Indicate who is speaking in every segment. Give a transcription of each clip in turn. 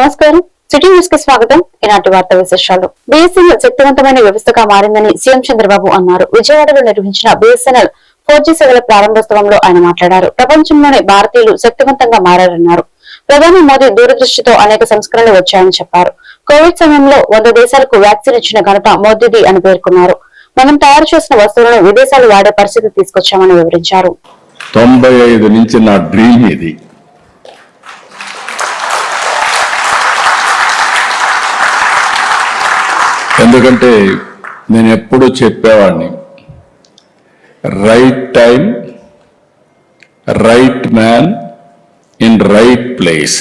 Speaker 1: నమస్కారం. సిటీ న్యూస్కి స్వాగతం. ఈనాటి వార్త విశేషాలు. బిఎస్ఎన్ఎల్ శక్తివంతమైన వ్యవస్థగా మారిందని సీఎం చంద్రబాబు అన్నారు. విజయవాడలో నిర్వహించిన బిఎస్ఎన్ఎల్ ఫోర్ జీ సేవల ప్రారంభోత్సవంలో ఆయన మాట్లాడారు. ప్రపంచంలోనే భారతీయులు శక్తివంతంగా మారారన్నారు. ప్రధాని మోదీ దూరదృష్టితో అనేక సంస్కరణలు వచ్చాయని చెప్పారు. కోవిడ్ సమయంలో వంద దేశాలకు వ్యాక్సిన్ ఇచ్చిన ఘనత మోదీది అని పేర్కొన్నారు. మనం తయారు చేసిన వస్తువులను విదేశాలు వాడే పరిస్థితి తీసుకొచ్చామని వివరించారు.
Speaker 2: తొంభై ఐదు నుంచి నా డ్రీమ్ ఇది. ఎందుకంటే నేను ఎప్పుడూ చెప్పేవాడిని. Right time right man in right place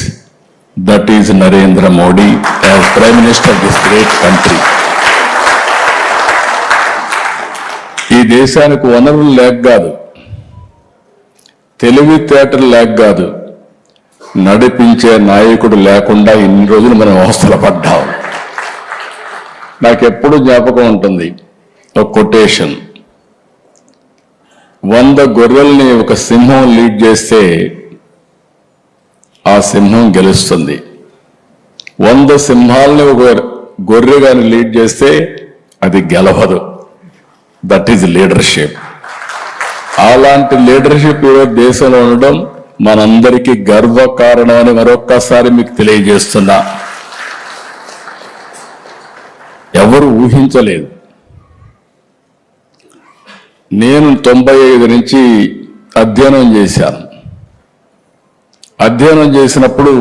Speaker 2: that is Narendra Modi as prime minister this great country ఈ దేశానికి వనరులు లేక కాదు తెలివితేటలు లేక కాదు నడిపించే నాయకుడు లేకుండా ఇన్ని రోజులు మనం అవస్థలు నాకు నాకెప్పుడు జ్ఞాపకం ఉంటుంది ఒక కొటేషన్. వంద గొర్రెల్ని ఒక సింహం లీడ్ చేస్తే ఆ సింహం గెలుస్తుంది. వంద సింహాలని ఒక గొర్రె గాని లీడ్ చేస్తే అది గెలవదు. దట్ ఈజ్ లీడర్షిప్ అలాంటి లీడర్షిప్ ఈరోజు దేశంలో ఉండడం మనందరికీ గర్వకారణం అని మరొక్కసారి మీకు తెలియజేస్తున్నా. ఊహించలేదు. నేను తొంభై ఐదు నుంచి అధ్యయనం చేశాను. అధ్యయనం చేసినప్పుడు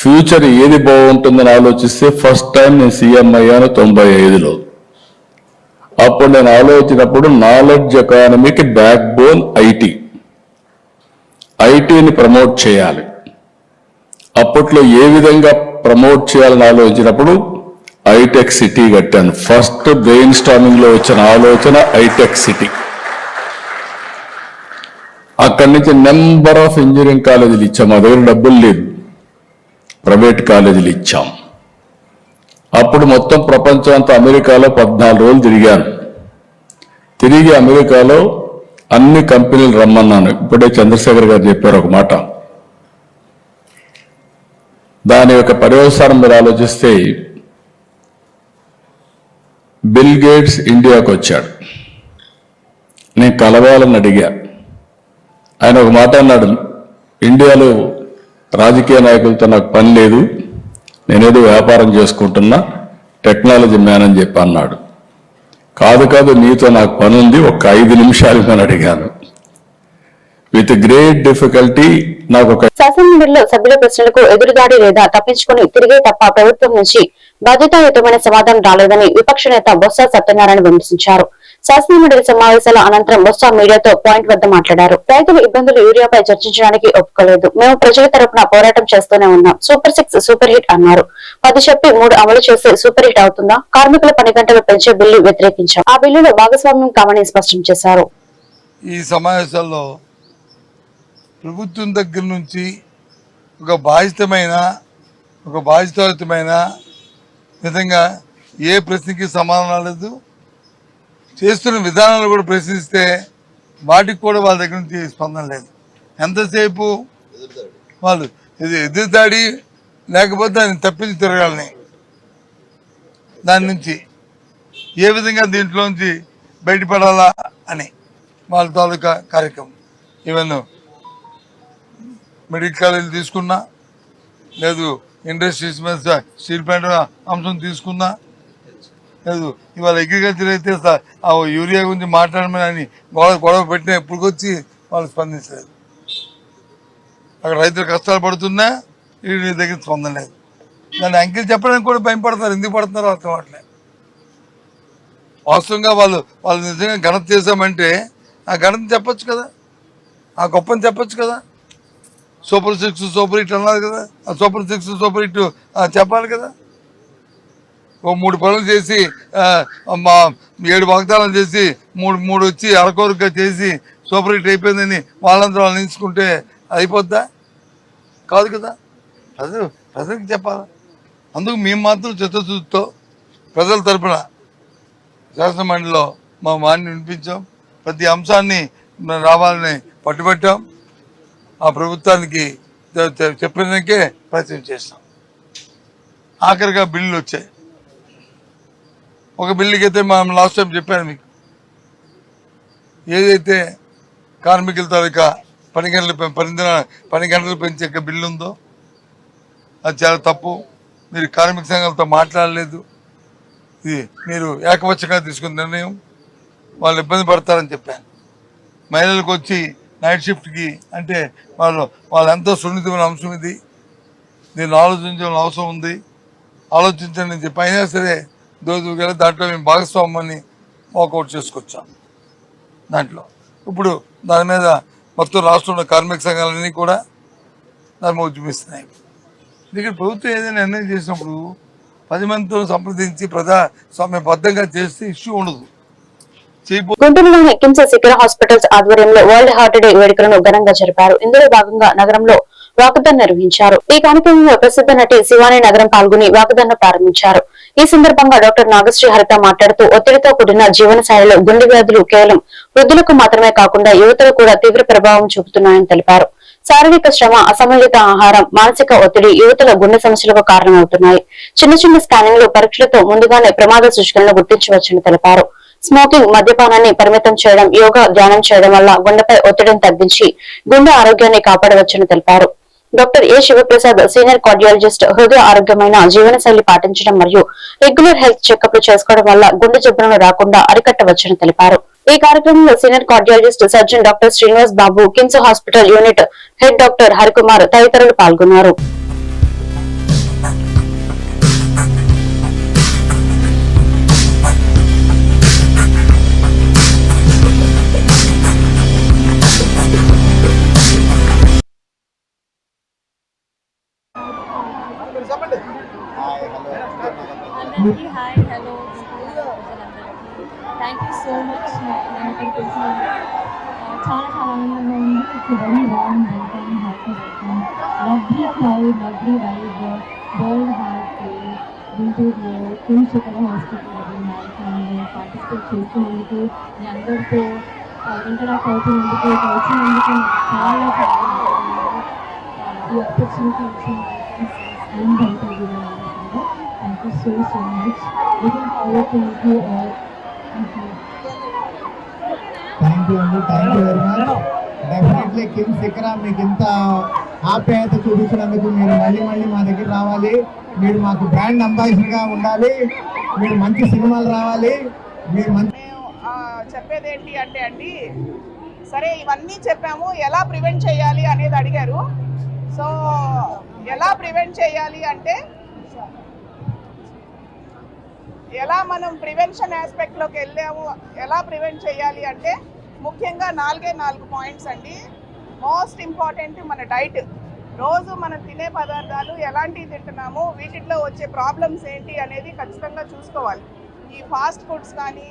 Speaker 2: ఫ్యూచర్ ఏది బాగుంటుందని ఆలోచిస్తే ఫస్ట్ టైం నేను సీఎం అయ్యాను తొంభై ఐదులో అప్పుడు నేను ఆలోచించినప్పుడు నాలెడ్జ్ ఎకానమీకి బ్యాక్ బోన్ ఐటీ. ఐటీని ప్రమోట్ చేయాలి. అప్పట్లో ఏ విధంగా ప్రమోట్ చేయాలని ఆలోచించినప్పుడు ఐటెక్ సిటీ కట్టాను. ఫస్ట్ బ్రెయిన్ స్టార్మింగ్లో వచ్చిన ఆలోచన ఐటెక్ సిటీ. అక్కడి నుంచి నెంబర్ ఆఫ్ ఇంజనీరింగ్ కాలేజీలు ఇచ్చాం. మా దగ్గర డబ్బులు లేదు ప్రైవేట్ కాలేజీలు ఇచ్చాం. అప్పుడు మొత్తం ప్రపంచం అంతా అమెరికాలో పద్నాలుగు రోజులు తిరిగాను. తిరిగి అమెరికాలో అన్ని కంపెనీలు రమ్మన్నాను. ఇప్పుడే చంద్రశేఖర్ గారు చెప్పారు ఒక మాట. దాని యొక్క పర్యవసానం మీరు ఆలోచిస్తే బిల్ గేట్స్ ఇండియాకు వచ్చాడు నేను కలవాలని అడిగా. ఆయన ఒక మాట అన్నాడు ఇండియాలో రాజకీయ నాయకులతో నాకు పని లేదు నేనేదో వ్యాపారం చేసుకుంటున్నా టెక్నాలజీ మ్యాన్ అని చెప్పి అన్నాడు. కాదు కాదు నీతో నాకు పని ఉంది ఒక ఐదు నిమిషాలు నేను అడిగాను. విత్ గ్రేట్ డిఫికల్టీ నాకు ఒక
Speaker 1: శాసనమండలిలో సభ్యుల ప్రశ్నలకు ఎదురుదాడి లేదా తప్పించుకుని తిరిగే తప్ప ప్రభుత్వం నుంచి బాధ్యతాయుతమైన సమాధానం రాలేదని విపక్ష నేత బొత్స సత్యనారాయణ విమర్శించారు. శాసనమండలి సమావేశాల అనంతరం బొత్స మీడియాతో పాయింట్ వద్ద మాట్లాడారు. రైతుల ఇబ్బందులు యూరియాపై చర్చించడానికి ఒప్పుకోలేదు. మేము ప్రజల తరపున పోరాటం చేస్తూనే ఉన్నాం. సూపర్ సిక్స్ సూపర్ హిట్ అన్నారు. పది చెప్పి మూడు అమలు చేస్తే సూపర్ హిట్ అవుతుందా? కార్మికుల పని గంటలు పెంచే బిల్లు వ్యతిరేకించాం. ఆ బిల్లులో భాగస్వామ్యం కామని స్పష్టం చేశారు.
Speaker 3: ఈ సమావేశాల్లో ప్రభుత్వం దగ్గర నుంచి ఒక బాధితమైన ఒక బాధ్యతాయుతమైన నిజంగా ఏ ప్రశ్నకి సమాధానం లేదు చేస్తున్న విధానాలు కూడా ప్రశ్నిస్తే వాటికి కూడా వాళ్ళ దగ్గర నుంచి స్పందన లేదు. ఎంతసేపు వాళ్ళు ఇది ఎదురుదాడి లేకపోతే దాన్ని తప్పించి తిరగాలని దాని నుంచి ఏ విధంగా దీంట్లోంచి బయటపడాలా అని వాళ్ళ తాలూకా కార్యక్రమం. ఈవెన్ మెడికల్ కాలేజీలు తీసుకున్నా లేదు ఇండస్ట్రీస్ మీద స్టీల్ ప్లాంట్ అంశం తీసుకున్నా. లేదు ఇవాళ అగ్రికల్చర్ అయితే ఆ యూరియా గురించి మాట్లాడమని అని గొడవ గొడవ పెట్టిన ఎప్పటికొచ్చి వాళ్ళు స్పందించలేదు. అక్కడ రైతులు కష్టాలు పడుతున్నా వీడి దగ్గర స్పందన లేదు. దాన్ని అంకెలు చెప్పడానికి కూడా భయపడతారు ఎందుకు పడుతున్నారో అర్థం అవట్లేదు వాస్తవంగా వాళ్ళు వాళ్ళు నిజంగా ఘనత చేశామంటే ఆ ఘనత చెప్పచ్చు కదా. ఆ గొప్పని చెప్పచ్చు కదా. సూపర్ సిక్స్ సూపర్ హిట్ అన్నారు కదా. ఆ సూపర్ సిక్స్ సూపర్ హిట్ చెప్పాలి కదా. ఓ మూడు పనులు చేసి మా ఏడు వాగ్దానాలు చేసి మూడు మూడు వచ్చి అరకొరగా చేసి సూపర్ హిట్ అయిపోయిందని వాళ్ళందరూ వాళ్ళు నిలుచుకుంటే అయిపోద్దా? కాదు కదా. ప్రజలు ప్రజలకు చెప్పాలి? అందుకు మేము మాత్రం చిత్తశుద్ధితో ప్రజల తరపున శాసనమండలిలో మా వాణ్ణి వినిపించాం. ప్రతి అంశాన్ని రావాలని పట్టుబట్టాం. ఆ ప్రభుత్వానికి చెప్పినకే ప్రయత్నం చేస్తాం. ఆఖరిగా బిల్లులు వచ్చాయి. ఒక బిల్లుకి అయితే మనం లాస్ట్ టైం చెప్పాను మీకు. ఏదైతే కార్మికుల తాలూకా పని గంటలు పని పని గంటలు పెంచే బిల్లు ఉందో అది చాలా తప్పు. మీరు కార్మిక సంఘాలతో మాట్లాడలేదు. ఇది మీరు ఏకపక్షంగా తీసుకున్న నిర్ణయం. వాళ్ళు ఇబ్బంది పడతారని చెప్పాను. మహిళలకు వచ్చి నైట్ షిఫ్ట్కి అంటే వాళ్ళు వాళ్ళు ఎంతో సున్నితమైన అంశం ఇది. దీన్ని ఆలోచించాల్సిన అవసరం ఉంది. ఆలోచించండి అని చెప్పి అయినా సరే దోదుగా దాంట్లో మేము భాగస్వామ్యాన్ని వాకౌట్ చేసుకొచ్చాం దాంట్లో. ఇప్పుడు దాని మీద మొత్తం రాష్ట్రంలో కార్మిక సంఘాలన్నీ కూడా దాని మీద ఉద్యమిస్తున్నాయి. ఇక్కడ ప్రభుత్వం ఏదైనా నిర్ణయం చేసినప్పుడు పది మందితో సంప్రదించి ప్రజాస్వామ్యబద్ధంగా చేస్తే ఇష్యూ ఉండదు. చేయబో
Speaker 1: గుంటూరులోని కిమ్స్ శిఖర హాస్పిటల్స్ ఆధ్వర్యంలో వరల్డ్ హార్ట్ డే వేడుకలను ఘనంగా జరిపారు. ఇందులో భాగంగా నగరంలో వాకథాన్ నిర్వహించారు. ఈ కార్యక్రమంలో ప్రసిద్ధ నటి శివాని నగరం పాల్గొని వాకథాన్ ప్రారంభించారు. ఈ సందర్భంగా డాక్టర్ నాగశ్రీ హరిత మాట్లాడుతూ ఒత్తిడితో కూడిన జీవన శైలిలో గుండె వ్యాధులు కేవలం వృద్ధులకు మాత్రమే కాకుండా యువతలు కూడా తీవ్ర ప్రభావం చూపుతున్నాయని తెలిపారు. శారీరక శ్రమ అసమతులిత ఆహారం మానసిక ఒత్తిడి యువతల గుండె సమస్యలకు కారణమవుతున్నాయి. చిన్న చిన్న స్కానింగ్లు పరీక్షలతో ముందుగానే ప్రమాద సూచికలను గుర్తించవచ్చని తెలిపారు. స్మోకింగ్ మద్యపానాన్ని పరిమితం చేయడం యోగా ధ్యానం చేయడం వల్ల గుండెపై ఒత్తిడిని తగ్గించి గుండె ఆరోగ్యాన్ని కాపాడవచ్చని తెలిపారు. Doctor A Shivaprasad senior cardiologist హృదయ ఆరోగ్యమైన జీవనశైలి పాటించడం మరియు రెగ్యులర్ హెల్త్ చెకప్లు చేసుకోవడం వల్ల గుండె జబ్బులను రాకుండా అరికట్టవచ్చని తెలిపారు. ఈ కార్యక్రమంలో senior cardiologist surgeon doctor Srinivas Babu KIMS hospital unit head doctor Harikumar తదితరులు పాల్గొన్నారు.
Speaker 4: చాలా చాలా ఆనందంగా ఉంది it's very warm welcome happy welcome lovely crowd lovely vibe world heart day గుంటూరులో కుంచకర హాస్పిటల్ మ్యారథాన్లో పార్టిసిపేట్ చేస్తున్నందుకు మీ అందరితో ఇంటరాక్ట్ అవుతున్నందుకు ఇక్కడ వచ్చినందుకు నాకు చాలా చాలా ఆనందంగా ఉంది. ఈ ఆపర్చునిటీ ఇచ్చిన and interview thank you so so much looking forward to meet you all thank you
Speaker 5: thank you అండి thank you very much definitely Kim Shikhara మీకు ఇంత ఆప్యాయత చూపించినందుకు మీరు మళ్ళీ మళ్ళీ మా దగ్గర రావాలి. మీరు మాకు బ్రాండ్ అంబాసిడర్గా ఉండాలి. మీరు మంచి సినిమాలు రావాలి. మీరు మంచి
Speaker 6: చెప్పేది ఏంటి అంటే అండి సరే ఇవన్నీ చెప్పాము. ఎలా ప్రివెంట్ చేయాలి అనేది అడిగారు. సో ఎలా ప్రివెంట్ చేయాలి అంటే ఎలా మనం ప్రివెన్షన్ ఆస్పెక్ట్లోకి వెళ్ళాము ఎలా ప్రివెంట్ చేయాలి అంటే ముఖ్యంగా నాలుగే నాలుగు పాయింట్స్ అండి. మోస్ట్ ఇంపార్టెంట్ మన డైట్. రోజు మనం తినే పదార్థాలు ఎలాంటివి తింటున్నాము వీటిలో వచ్చే ప్రాబ్లమ్స్ ఏంటి అనేది ఖచ్చితంగా చూసుకోవాలి. ఈ ఫాస్ట్ ఫుడ్స్ కానీ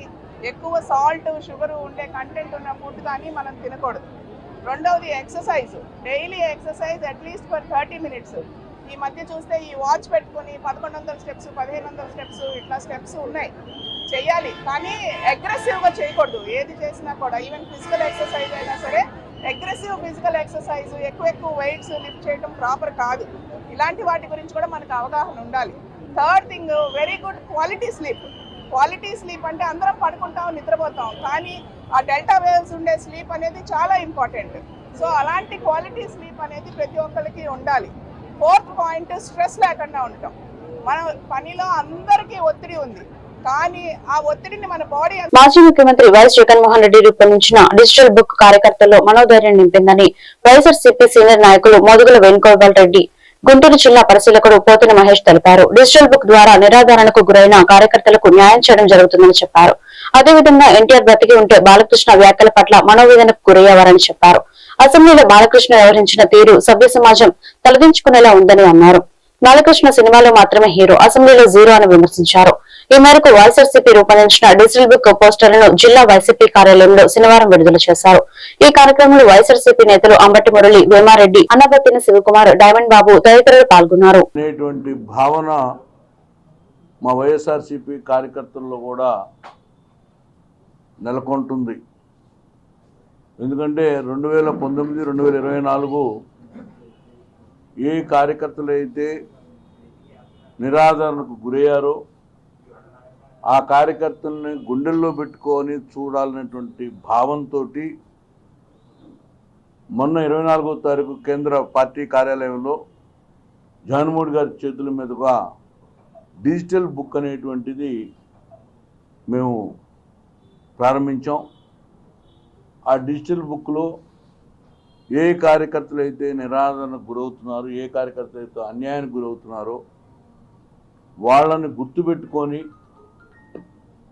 Speaker 6: ఎక్కువ సాల్ట్ షుగర్ ఉండే కంటెంట్ ఉన్న ఫుడ్ కానీ మనం తినకూడదు. రెండవది exercise. Daily exercise at least for thirty minutes. ఈ మధ్య చూస్తే ఈ వాచ్ పెట్టుకుని పదకొండు వందల స్టెప్స్ పదిహేను వందల స్టెప్స్ ఇట్లా స్టెప్స్ ఉన్నాయి. చేయాలి. కానీ అగ్రెసివ్గా చేయకూడదు. ఏది చేసినా కూడా. ఈవెన్ ఫిజికల్ ఎక్సర్సైజ్ అయినా సరే అగ్రెసివ్ ఫిజికల్ ఎక్సర్సైజ్ ఎక్కువ ఎక్కువ వెయిట్స్ లిఫ్ట్ చేయడం ప్రాపర్ కాదు. ఇలాంటి వాటి గురించి కూడా మనకు అవగాహన ఉండాలి. Third thing very good quality sleep quality sleep అంటే అందరం పడుకుంటాం నిద్రపోతాం. కానీ ఆ డెల్టా వేవ్స్ ఉండే స్లీప్ అనేది చాలా ఇంపార్టెంట్ సో అలాంటి క్వాలిటీ స్లీప్ అనేది ప్రతి ఒక్కరికి ఉండాలి. ఫోర్త్ పాయింట్ స్ట్రెస్ లేకుండా ఉండటం. మన పనిలో అందరికీ ఒత్తిడి ఉంది. కానీ ఆ ఒత్తిడిని మన బాడీ
Speaker 1: మాజీ ముఖ్యమంత్రి వైఎస్ జగన్మోహన్ రెడ్డి రూపొందించిన డిజిటల్ బుక్ కార్యకర్తల్లో మనోధైర్యం నింపిందని వైఎస్ఆర్సీపీ సీనియర్ నాయకులు మోదుగుల వేణుగోపాల్ రెడ్డి గుంటూరు జిల్లా పరిశీలకుడు పోతిన మహేష్ తెలిపారు. డిజిటల్ బుక్ ద్వారా నిరాధారణకు గురైన కార్యకర్తలకు న్యాయం చేయడం జరుగుతుందని చెప్పారు. అదేవిధంగా ఎన్టీఆర్ బ్రతికి ఉంటే బాలకృష్ణ వ్యాఖ్యల పట్ల మనోవేదనకు గురయ్యేవారని చెప్పారు. అసెంబ్లీలో బాలకృష్ణ వ్యవహరించిన తీరు సభ్య సమాజం తలదించుకునేలా ఉందని అన్నారు. బాలకృష్ణ సినిమాలో మాత్రమే హీరో అసెంబ్లీలో జీరో అని విమర్శించారు. ఈ మేరకు వైఎస్ఆర్సీపీ రూపొందించిన డిజిటల్ బుక్ పోస్టర్లను జిల్లా వైసీపీ కార్యాలయంలో శనివారం విడుదల చేశారు. ఈ కార్యక్రమంలో వైఎస్ఆర్సీపీ నేతలు అంబటి మురళి వేమారెడ్డి అన్నబత్తిన శివకుమార్ డైమండ్ బాబు తదితరులు పాల్గొన్నారు.
Speaker 7: భావన మా వైఎస్ఆర్సీపీ కార్యకర్తల్లో కూడా నెలకొంటుంది. ఎందుకంటే రెండు వేల పంతొమ్మిది రెండు వేల ఇరవై నాలుగు ఏ కార్యకర్తలు అయితే నిరాదరణకు గురయ్యారో ఆ కార్యకర్తల్ని గుండెల్లో పెట్టుకొని చూడాలనేటువంటి భావంతో మొన్న ఇరవై నాలుగో తారీఖు కేంద్ర పార్టీ కార్యాలయంలో జగన్మోహన్ గారి చేతుల మీదుగా డిజిటల్ బుక్ అనేటువంటిది మేము ప్రారంభించాం. ఆ డిజిటల్ బుక్లో ఏ కార్యకర్తలు అయితే నిరాదరణకు గురవుతున్నారో ఏ కార్యకర్తలు అయితే అన్యాయానికి గురవుతున్నారో వాళ్ళని గుర్తుపెట్టుకొని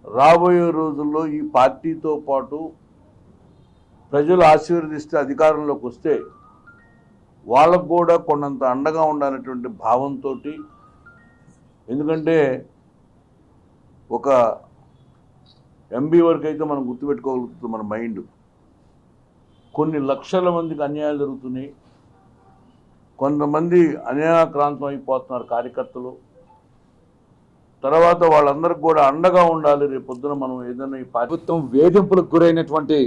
Speaker 7: రాబోయే రోజుల్లో ఈ పార్టీతో పాటు ప్రజలు ఆశీర్వదిస్తే అధికారంలోకి వస్తే వాళ్ళకు కూడా కొండంత అండగా ఉండాలనేటువంటి భావంతో ఎందుకంటే ఒక ఎంబీ వరకు అయితే మనం గుర్తుపెట్టుకోగలుగుతుంది మన మైండ్. కొన్ని లక్షల మందికి అన్యాయాలు జరుగుతున్నాయి. కొంతమంది అన్యాయక్రాంతం అయిపోతున్నారు కార్యకర్తలు. తర్వాత వాళ్ళందరికీ కూడా అండగా ఉండాలి. రేపు పొద్దున మనం ఏదైనా ఈ
Speaker 8: ప్రభుత్వం వేధింపులకు గురైనటువంటి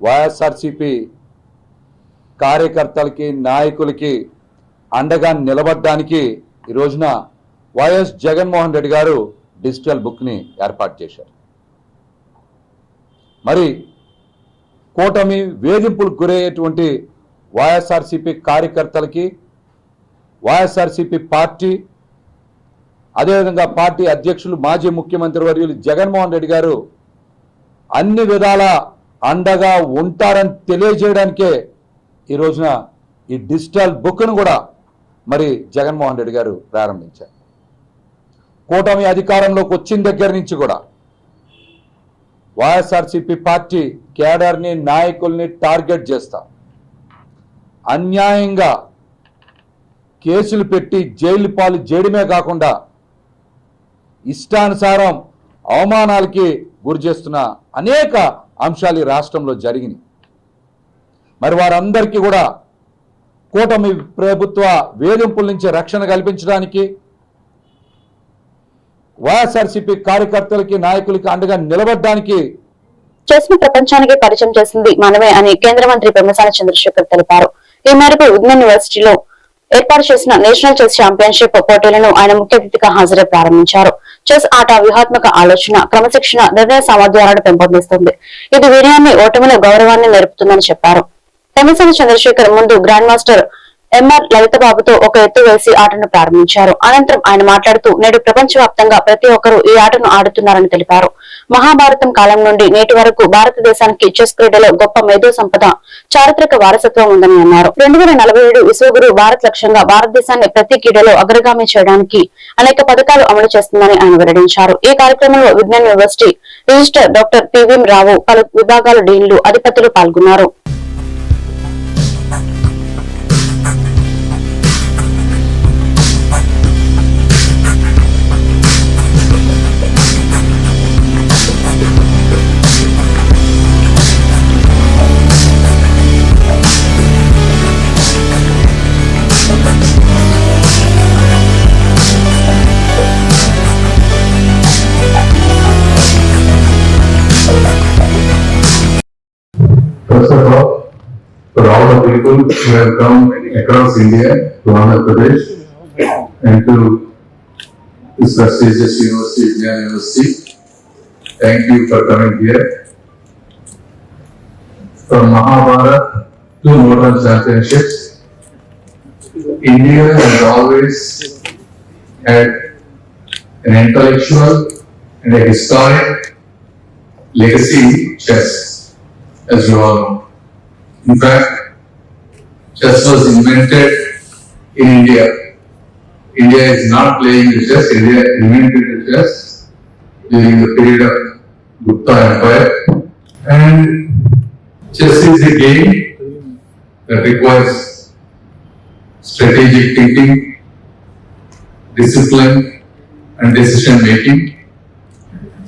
Speaker 8: వైఎస్ఆర్సిపి కార్యకర్తలకి నాయకులకి అండగా నిలబడడానికి ఈ రోజున వైఎస్ జగన్మోహన్ రెడ్డి గారు డిజిటల్ బుక్ని ఏర్పాటు చేశారు. మరి కూటమి వేధింపులకు గురయ్యేటువంటి వైఎస్ఆర్సీపీ కార్యకర్తలకి వైఎస్ఆర్సీపీ పార్టీ అదేవిధంగా పార్టీ అధ్యక్షులు మాజీ ముఖ్యమంత్రి వర్యులు జగన్మోహన్ రెడ్డి గారు అన్ని విధాల అండగా ఉంటారని తెలియజేయడానికే ఈ రోజున ఈ డిజిటల్ బుక్ను కూడా మరి జగన్మోహన్ రెడ్డి గారు ప్రారంభించారు. కూటమి అధికారంలోకి వచ్చిన దగ్గర నుంచి కూడా వైఎస్ఆర్సిపి పార్టీ కేడర్ని నాయకుల్ని టార్గెట్ చేస్తాం. అన్యాయంగా కేసులు పెట్టి జైలు పాలు చేయడమే కాకుండా ఇష్టానుసారం అవమానాలకి గురి చేస్తున్న అనేక అంశాలు ఈ రాష్ట్రంలో జరిగినాయి. మరి వారందరికీ కూడా కూటమి ప్రభుత్వ వేధింపుల నుంచి రక్షణ కల్పించడానికి వైఎస్ఆర్సీపీ కార్యకర్తలకి నాయకులకి అండగా నిలబడడానికి
Speaker 1: చెస్ ప్రపంచానికి పరిచయం చేసింది మనమే అని కేంద్ర మంత్రి పెమ్మసాని చంద్రశేఖర్ తెలిపారు. ఈ మేరకు విజ్ఞాన్ యూనివర్సిటీలో ఏర్పాటు చేసిన నేషనల్ చెస్ ఛాంపియన్షిప్ పోటీలను ఆయన ముఖ్య అతిథిగా హాజరై ప్రారంభించారు. చెస్ ఆట వ్యూహాత్మక ఆలోచన క్రమశిక్షణ నిర్ణయ సామర్థ్యాలను పెంపొందిస్తుంది. ఇది వీర్యాన్ని ఓటమిలో గౌరవాన్ని నేర్పుతుందని చెప్పారు. పెమ్మసాని చంద్రశేఖర్ ముందు గ్రాండ్ మాస్టర్ ఎంఆర్ లలితబాబుతో ఒక ఎత్తు వేసి ఆటను ప్రారంభించారు. అనంతరం ఆయన మాట్లాడుతూ నేడు ప్రపంచవ్యాప్తంగా ప్రతి ఒక్కరూ ఈ ఆటను ఆడుతున్నారని తెలిపారు. మహాభారతం కాలం నుండి నేటి వరకు భారతదేశానికి చెస్ క్రీడలో గొప్ప మేధో సంపద చారిత్రక వారసత్వం ఉందని అన్నారు. రెండు వేల నలభై ఏడు విశ్వగురు భారత్ లక్ష్యంగా భారతదేశాన్ని ప్రతి క్రీడలో అగ్రగామి చేయడానికి అనేక పథకాలు అమలు చేస్తుందని ఆయన వెల్లడించారు. ఈ కార్యక్రమంలో Vignan university register doctor PVM Rao పలు విభాగాల డీన్లు అధిపతులు పాల్గొన్నారు.
Speaker 9: First of all, for all the people who have come across India to Andhra Pradesh and to this prestigious university, Indian University, thank you for coming here. From Mahabharata to modern championships, India has always had an intellectual and a historic legacy in chess as you all know. In fact, chess was invented in India. India is not playing the chess, India invented the chess during the period of Gupta Empire. And chess is a game that requires strategic thinking, discipline, and decision making.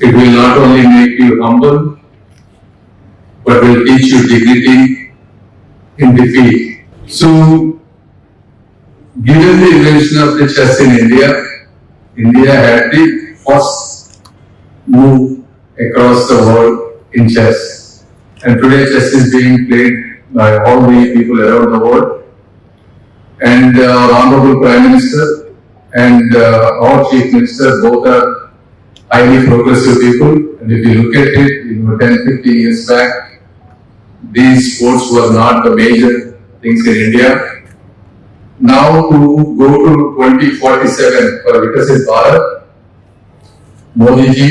Speaker 9: It will not only make you humble, but will teach you dignity in defeat. So, given the invention of the chess in India, India had the first move across the world in chess. And today chess is being played by all the people around the world. And uh, our Honorable Prime Minister
Speaker 10: and uh, our chief minister, both are highly progressive people. And if you look at it, you know, 10, 15 years back, these sports were not the major things in India. Now to go to 2047 for Vikasit Bharat, Modi ji.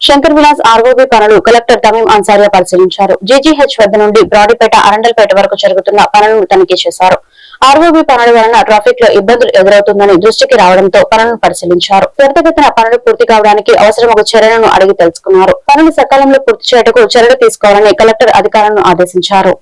Speaker 1: Shankar Vilas ROB పనులు collector తమీం Ansariya పరిశీలించారు. GGH వద్ద నుండి బ్రాడీపేట అరండల్పేట వరకు జరుగుతున్న పనులను తనిఖీ చేశారు. ROB పనుల వలన ట్రాఫిక్లో ఇబ్బందులు ఎదురవుతుందని దృష్టికి రావడంతో పనులను పరిశీలించారు. త్వరితగతిన పనులు పూర్తి కావడానికి అవసరమగు చర్యలను అడిగి తెలుసుకున్నారు. పనులు సకాలంలో పూర్తి చేయటకు చర్యలు తీసుకోవాలని కలెక్టర్ అధికారులను ఆదేశించారు.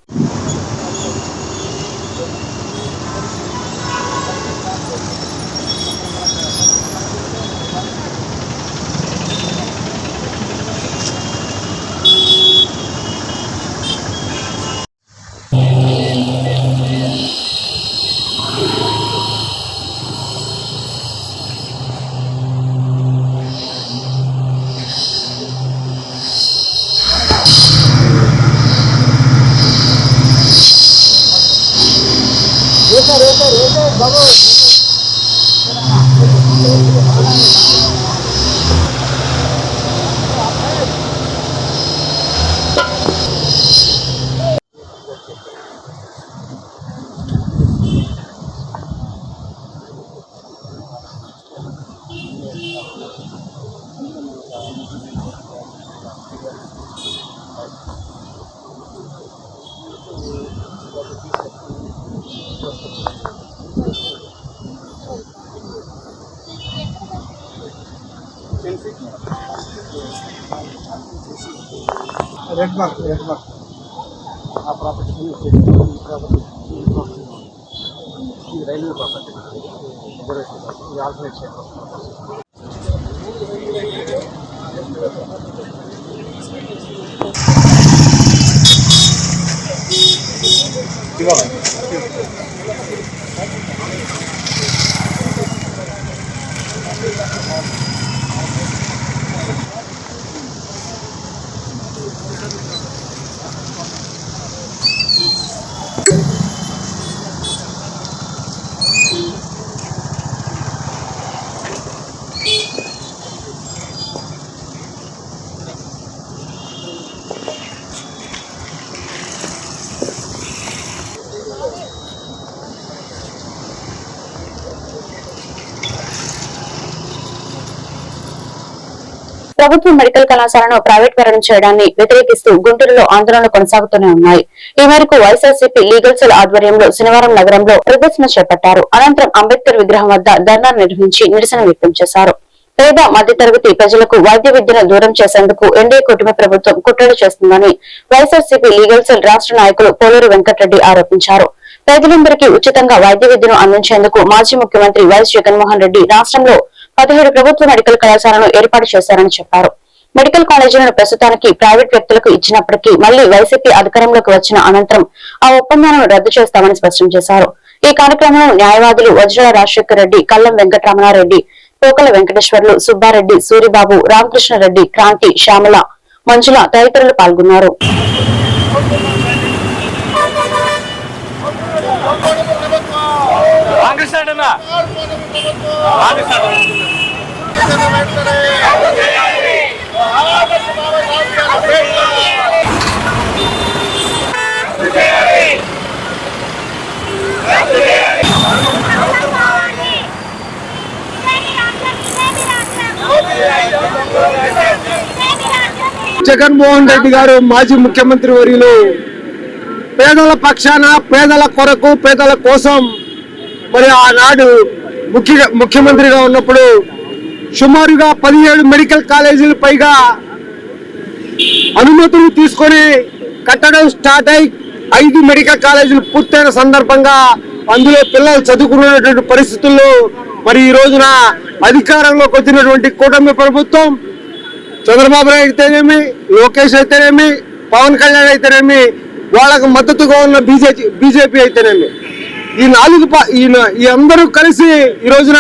Speaker 5: రెడ్ మార్క్ రెడ్ మార్క్ ఆ ప్రాపర్టీ ఈ ప్రాపర్టీ ఈ ప్రాపర్టీ ఈ రైల్వే ప్రాపర్టీ ఇది ఆల్టర్నేట్ చేయాలి
Speaker 1: ప్రభుత్వ మెడికల్ కళాశాలను ప్రైవేట్ పరం చేయడాన్ని వ్యతిరేకిస్తూ గుంటూరులో ఆందోళనలు కొనసాగుతూనే ఉన్నాయి. ఈ మేరకు వైఎస్ఆర్సీపీ లీగల్ సెల్ ఆధ్వర్యంలో శనివారం నగరంలో ప్రదర్శన చేపట్టారు. అనంతరం అంబేద్కర్ విగ్రహం వద్ద ధర్నా నిర్వహించి నిరసన వ్యక్తం చేశారు. పేద మధ్యతరగతి ప్రజలకు వైద్య విద్యను దూరం చేసేందుకు ఎన్డీఏ కుటుంబ ప్రభుత్వం కుట్రలు చేస్తుందని వైఎస్ఆర్సీపీ లీగల్ సెల్ రాష్ట్ర నాయకులు పోలూరు వెంకటరెడ్డి ఆరోపించారు. పేదలందరికీ ఉచితంగా వైద్య విద్యను అందించేందుకు మాజీ ముఖ్యమంత్రి వైఎస్ జగన్మోహన్ రెడ్డి రాష్ట్రంలో పదిహేడు ప్రభుత్వ మెడికల్ కళాశాలను ఏర్పాటు చేశారని చెప్పారు. మెడికల్ కాలేజీలను ప్రస్తుతానికి ప్రైవేట్ వ్యక్తులకు ఇచ్చినప్పటికీ మళ్ళీ వైసీపీ అధికారంలోకి వచ్చిన అనంతరం ఆ ఒప్పందాలను రద్దు చేస్తామని స్పష్టం చేశారు. ఈ కార్యక్రమంలో న్యాయవాదులు వజ్రాల రాజశేఖర రెడ్డి కల్లం వెంకటరమణారెడ్డి పోకల వెంకటేశ్వర్లు సుబ్బారెడ్డి సూరిబాబు రామకృష్ణారెడ్డి క్రాంతి శ్యామల మంజుల తదితరులు పాల్గొన్నారు.
Speaker 5: జగన్మోహన్ రెడ్డి గారు మాజీ ముఖ్యమంత్రి వర్యులు. పేదల పక్షాన పేదల కొరకు పేదల కోసం మరి ఆనాడు ముఖ్య ముఖ్యమంత్రిగా ఉన్నప్పుడు సుమారుగా పదిహేడు మెడికల్ కాలేజీలు పైగా అనుమతులు తీసుకొని కట్టడం స్టార్ట్ అయి ఐదు మెడికల్ కాలేజీలు పూర్తయిన సందర్భంగా అందులో పిల్లలు చదువుకున్నటువంటి పరిస్థితుల్లో మరి ఈ రోజున అధికారంలోకి వచ్చినటువంటి కూటమి ప్రభుత్వం చంద్రబాబు నాయుడు అయితేనేమి లోకేష్ అయితేనేమి పవన్ కళ్యాణ్ అయితేనేమి వాళ్ళకు మద్దతుగా ఉన్న బీజేపీ బీజేపీ అయితేనేమి. ఈ నాలుగు ఈ అందరూ కలిసి ఈ రోజున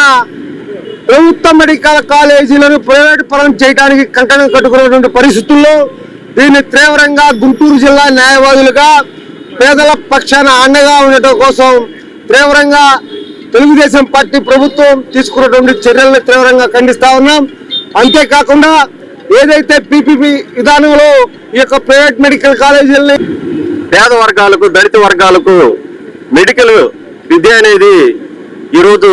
Speaker 5: ప్రభుత్వ మెడికల్ కాలేజీలను ప్రైవేట్ పరం చేయడానికి కంకణం కట్టుకున్నటువంటి పరిస్థితుల్లో దీన్ని తీవ్రంగా గుంటూరు జిల్లా న్యాయవాదులుగా పేదల పక్షాన అండగా ఉండటం కోసం తీవ్రంగా తెలుగుదేశం పార్టీ ప్రభుత్వం తీసుకున్నటువంటి చర్యలను తీవ్రంగా ఖండిస్తా ఉన్నాం. అంతేకాకుండా ఏదైతే పీపీపీ విధానంలో ఈ యొక్క ప్రైవేట్ మెడికల్ కాలేజీలని పేద వర్గాలకు దళిత వర్గాలకు మెడికల్ విద్య అనేది ఈరోజు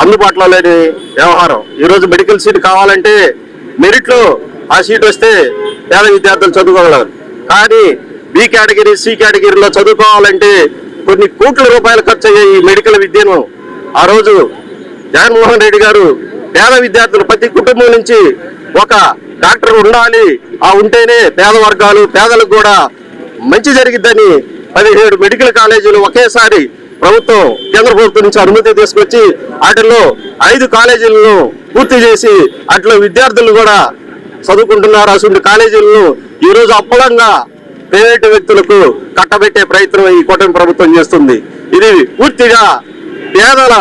Speaker 5: అందుబాటులో లేని వ్యవహారం. ఈరోజు మెడికల్ సీట్ కావాలంటే మెరిట్లో ఆ సీట్ వస్తే పేద విద్యార్థులు చదువుకోగలరు. కానీ బి కేటగిరీ సి కేటగిరీలో చదువుకోవాలంటే కొన్ని కోట్ల రూపాయలు ఖర్చు అయ్యే ఈ మెడికల్ విద్యను ఆ రోజు జగన్మోహన్ రెడ్డి గారు పేద విద్యార్థులు ప్రతి కుటుంబం నుంచి ఒక డాక్టర్ ఉండాలి. ఆ ఉంటేనే పేద వర్గాలు పేదలకు కూడా మంచి జరిగిద్దని పదిహేడు మెడికల్ కాలేజీలు ఒకేసారి ప్రభుత్వం కేంద్ర ప్రభుత్వం నుంచి అనుమతి తీసుకొచ్చి వాటిల్లో ఐదు కాలేజీలను పూర్తి చేసి అట్లా విద్యార్థులు కూడా చదువుకుంటున్నారు అటువంటి కాలేజీలను ఈరోజు అప్పలంగా ప్రైవేటు వ్యక్తులకు కట్టబెట్టే ప్రయత్నం ఈ కూటమి ప్రభుత్వం చేస్తుంది. ఇది పూర్తిగా పేదల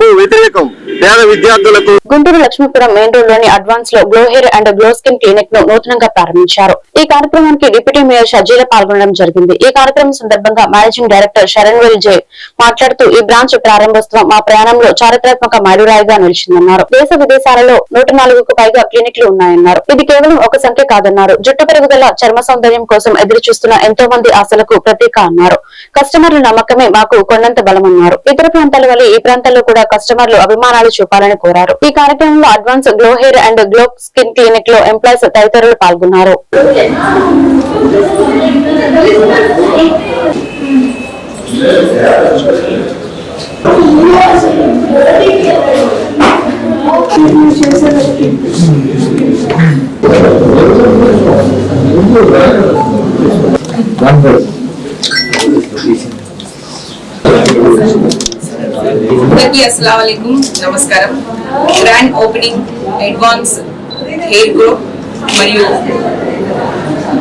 Speaker 5: పేదలకు వ్యతిరేకం. పేద విద్యార్థులకు
Speaker 1: గుంటూరు లక్ష్మీపురం మెయిన్ రోడ్లోని అడ్వాన్స్లో glow hair and glow skin క్లినిక్ను నూతనంగా ప్రారంభించారు. ఈ కార్యక్రమానికి డిప్యూటీ మేయర్ షజీల పాల్గొనడం జరిగింది. ఈ కార్యక్రమం సందర్భంగా మేనేజింగ్ డైరెక్టర్ శరణ్వేల్ జై మాట్లాడుతూ ఈ బ్రాంచ్ ప్రారంభోత్సవం మా ప్రయాణంలో చారిత్రాత్మక మైలురాయిగా నిలిచిందన్నారు. దేశ విదేశాలలో నూట నాలుగుకు పైగా క్లినిక్లు ఉన్నాయన్నారు. ఇది కేవలం ఒక సంఖ్య కాదన్నారు. జుట్టు పెరుగుదల చర్మ సౌందర్యం కోసం ఎదురు చూస్తున్న ఎంతో మంది ఆశలకు ప్రతీక అన్నారు. కస్టమర్ల నమ్మకమే మాకు కొండంత బలమన్నారు. ఇతర ప్రాంతాల వల్ల ఈ ప్రాంతాల్లో కూడా కస్టమర్లు అభిమానాలు చూపాలని కోరారు. ఈ కార్యక్రమంలో advance glow hair and glow skin క్లినిక్లో employees తదితరులు పాల్గొన్నారు.
Speaker 11: అందరికీ అస్సలం నమస్కారం. Grand opening advance hair grow మరియు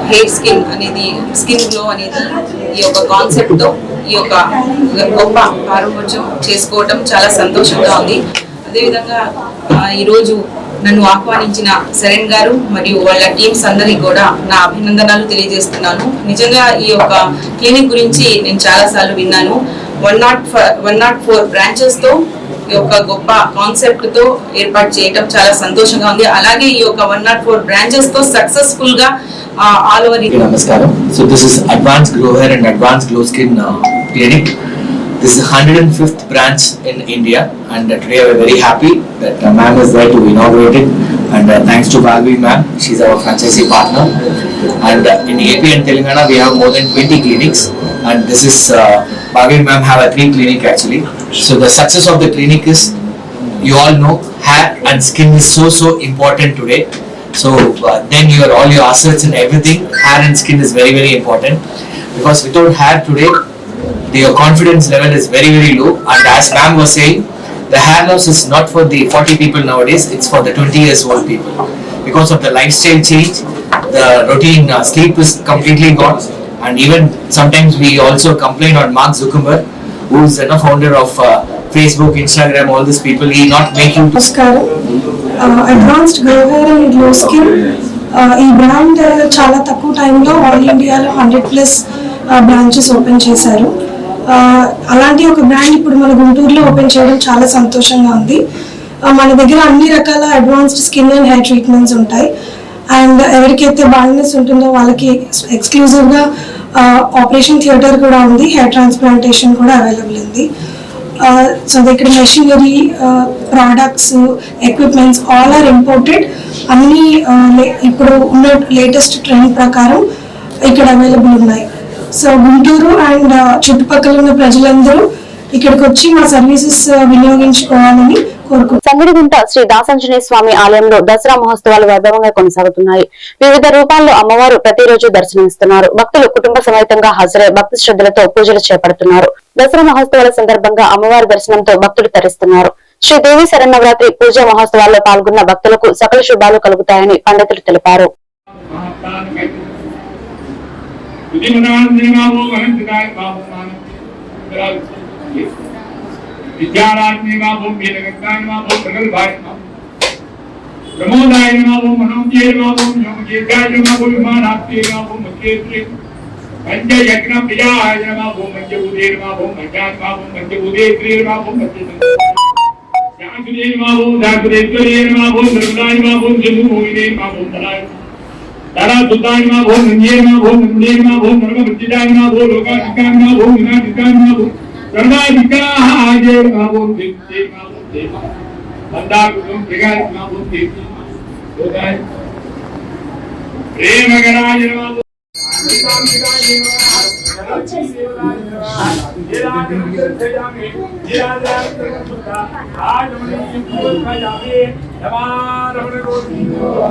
Speaker 11: హెయిర్ స్కిన్ అనేది స్కిన్ గ్లో అనేది ఈ యొక్క కాన్సెప్ట్తో ఈ యొక్క గొప్ప ప్రారంభోత్సవం చేసుకోవటం చాలా సంతోషంగా ఉంది. అదేవిధంగా ఈరోజు నన్ను ఆహ్వానించిన శరణ్ గారు మరియు వాళ్ళ టీమ్స్ అందరికి కూడా నా అభినందనలు తెలియజేస్తున్నాను. నిజంగా ఈ యొక్క క్లినిక్ గురించి నేను చాలా సార్లు విన్నాను. One not one not four బ్రాంచెస్తో ఈ యొక్క గొప్ప కాన్సెప్ట్తో ఏర్పాటు చేయటం చాలా సంతోషంగా ఉంది అలాగే ఈ యొక్క వన్ నాట్ ఫోర్ బ్రాంచెస్తో సక్సెస్ఫుల్గా all over
Speaker 12: Okay, Namaskaram. So this is Advanced Glow Hair and Advanced Glow Skin uh, Clinic. This is 105th branch in India and uh, today we're very happy that uh, ma'am is there to inaugurate it and uh, thanks to Valvi ma'am, she's our franchisee partner. And uh, in AP and Telangana we have more than 20 clinics and this is uh, Valvi ma'am have a three clinic actually. So the success of the clinic is you all know hair and skin is so so important today. So uh, then your all your assets and everything, hair and skin is very very important because without hair today, your confidence level is very very low. And as ma'am was saying, the hair loss is not for the 40 people nowadays; it's for the 20 years old people because of the lifestyle change. The routine uh, sleep is completely gone, and even sometimes we also complain on Mark Zuckerberg, who is the founder of uh, Facebook, Instagram, all these people. He not making
Speaker 13: నమస్కారం advanced glow hair and glow skin ఈ brand uh, చాలా తక్కువ టైంలో all ఇండియాలో hundred plus branches open చేశారు. Uh, అలాంటి ఒక brand ఇప్పుడు మన గుంటూరులో ఓపెన్ చేయడం చాలా సంతోషంగా ఉంది. Uh, మన దగ్గర అన్ని రకాల advanced skin and hair treatments ఉంటాయి. అండ్ ఎవరికైతే బాల్నెస్ ఉంటుందో వాళ్ళకి ఎక్స్క్లూజివ్గా ఆపరేషన్ థియేటర్ కూడా ఉంది. హెయిర్ ట్రాన్స్ప్లాంటేషన్ కూడా అవైలబుల్ ఉంది. సో ఇక్కడ machinery products equipments all are imported అన్ని ఇప్పుడు ఉన్న లేటెస్ట్ ట్రెండ్ ప్రకారం ఇక్కడ అవైలబుల్ ఉన్నాయి. సో గుంటూరు అండ్ చుట్టుపక్కల ఉన్న ప్రజలందరూ ఇక్కడికి వచ్చి మా సర్వీసెస్ వినియోగించుకోవాలని
Speaker 1: సంగడిగుంట శ్రీ దాసంజనేయ స్వామి ఆలయంలో దసరా మహోత్సవాలు వైభవంగా కొనసాగుతున్నాయి. వివిధ రూపాల్లో అమ్మవారు ప్రతిరోజు దర్శనమిస్తున్నారు. భక్తులు కుటుంబ సమేతంగా హాజరై భక్తి శ్రద్ధలతో పూజలు చేపడుతున్నారు. దసరా మహోత్సవాల సందర్భంగా అమ్మవారి దర్శనంతో భక్తులు తరిస్తున్నారు. శ్రీ దేవి శరన్నవరాత్రి పూజా మహోత్సవాల్లో పాల్గొన్న భక్తులకు సకల శుభాలు కలుగుతాయని పండితులు తెలిపారు.
Speaker 10: विद्याराज्ञेमावो मेलगङ्गायमावो प्रगल्भायमावो प्रमोदायमावो मनोज्ञेमावो योगेभ्यायमावो विमानाप्येमावो मध्येत्रे पञ्चयज्ञप्रियायमावो मध्यबुधेर्मावो मध्यात्मावो मध्यबुधेत्रेर्मावो मध्यसंस्कृतेर्मावो जागृतेश्वरेर्मावो सर्वदायमावो जम्भूमिनेर्मावो तराय तारासुतायमावो नन्येर्मावो नन्देर्मावो नर्मवृत्तिदायमावो लोकाधिकायमावो विनाधिकायमावो கர்நாடிக்காக ஆஜேர்காவோம் தேகாவோம் தேகாவோம் மந்தாகுலம் திகாரிகாவோம் தேகாவோம் தேகாய் பிரேமகராஜ நமோ आज हमने ये पूर्व का जाके ఓం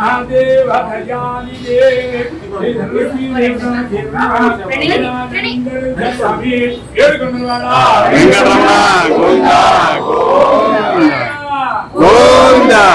Speaker 10: నందే నమః ఓం నర్మవృత్తిదాయ నమః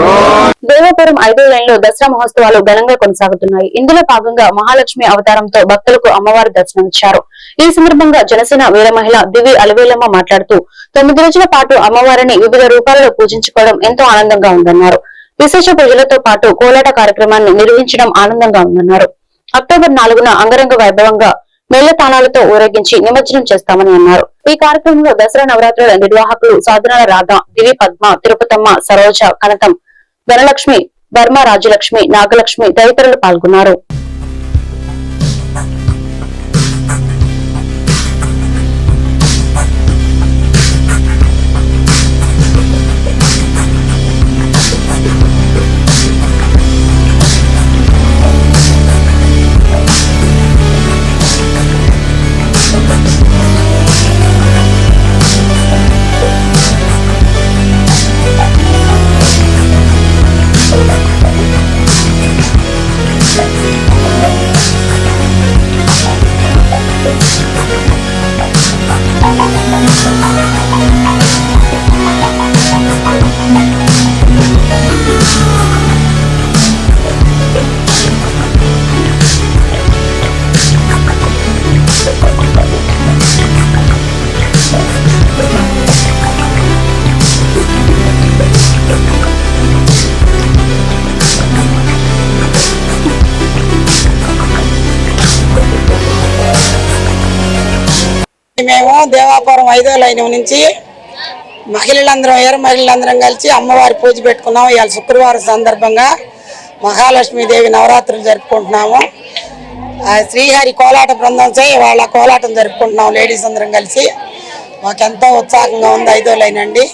Speaker 10: ఓం లోకాధికాయ నమః ఓం వినాధికాయ
Speaker 1: దేవపురం ఐదో లైన్లో దసరా మహోత్సవాలు ఘనంగా కొనసాగుతున్నాయి. ఇందులో భాగంగా మహాలక్ష్మి అవతారంతో భక్తులకు అమ్మవారి దర్శనమిచ్చారు. ఈ సందర్భంగా జనసేన వీర మహిళ దివి అలవేలమ్మ మాట్లాడుతూ తొమ్మిది రోజుల పాటు అమ్మవారిని వివిధ రూపాలలో పూజించుకోవడం ఎంతో ఆనందంగా ఉందన్నారు. విశేష పూజలతో పాటు కోలాట కార్యక్రమాన్ని నిర్వహించడం ఆనందంగా ఉందన్నారు. అక్టోబర్ నాలుగున అంగరంగ వైభవంగా మేళతాళాలతో ఊరేగించి నిమజ్జనం చేస్తామని అన్నారు. ఈ కార్యక్రమంలో దసరా నవరాత్రుల నిర్వాహకులు సాధనాల రాధ దివి పద్మ తిరుపతమ్మ సరోజ కనతం వరలక్ష్మి వర్మ రాజలక్ష్మి నాగలక్ష్మి తదితరులు పాల్గొన్నారు.
Speaker 14: దేవాపురం ఐదో లైన్ నుంచి మహిళలందరం ఏరు మహిళలందరం కలిసి అమ్మవారి పూజ పెట్టుకున్నాము. ఇవాళ శుక్రవారం సందర్భంగా మహాలక్ష్మీదేవి నవరాత్రులు జరుపుకుంటున్నాము. ఆ శ్రీహరి కోలాట బృందం చేయి వాళ్ళ కోలాటం జరుపుకుంటున్నాం లేడీస్ అందరం కలిసి. మాకెంతో ఉత్సాహంగా ఉంది ఐదో లైన్ అండి.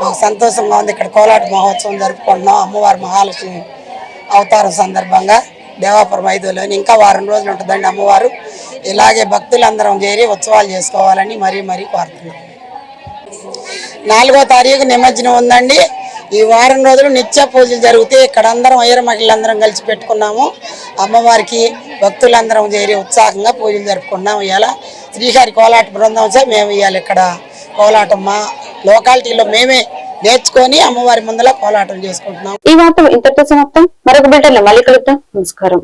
Speaker 14: మాకు సంతోషంగా ఉంది ఇక్కడ కోలాట మహోత్సవం జరుపుకుంటున్నాం అమ్మవారి మహాలక్ష్మి అవతారం సందర్భంగా. దేవాపురం ఐదోలోని ఇంకా వారం రోజులు ఉంటుందండి అమ్మవారు. ఇలాగే భక్తులందరం చేరి ఉత్సవాలు చేసుకోవాలని మరీ మరీ కోరుతున్నాం. నాలుగో తారీఖు నిమజ్జనం ఉందండి. ఈ వారం రోజులు నిత్య పూజలు జరిగితే ఇక్కడ అందరం అయ్యర మహిళలందరం కలిసి పెట్టుకున్నాము. అమ్మవారికి భక్తులందరం చేరి ఉత్సాహంగా పూజలు జరుపుకున్నాము ఇవాళ శ్రీహరి కోలాట బృందం సే మేము ఇవాళ ఇక్కడ కోలాటం మా లోకాలిటీలో మేమే నేర్చుకొని అమ్మవారి ముందర కోలాటం చేసుకుంటున్నాం.
Speaker 1: ఈ వార్త ఇంతటితో సమాప్తం. మరొక బిల్టన్ మళ్ళీ కలుద్దాం. నమస్కారం.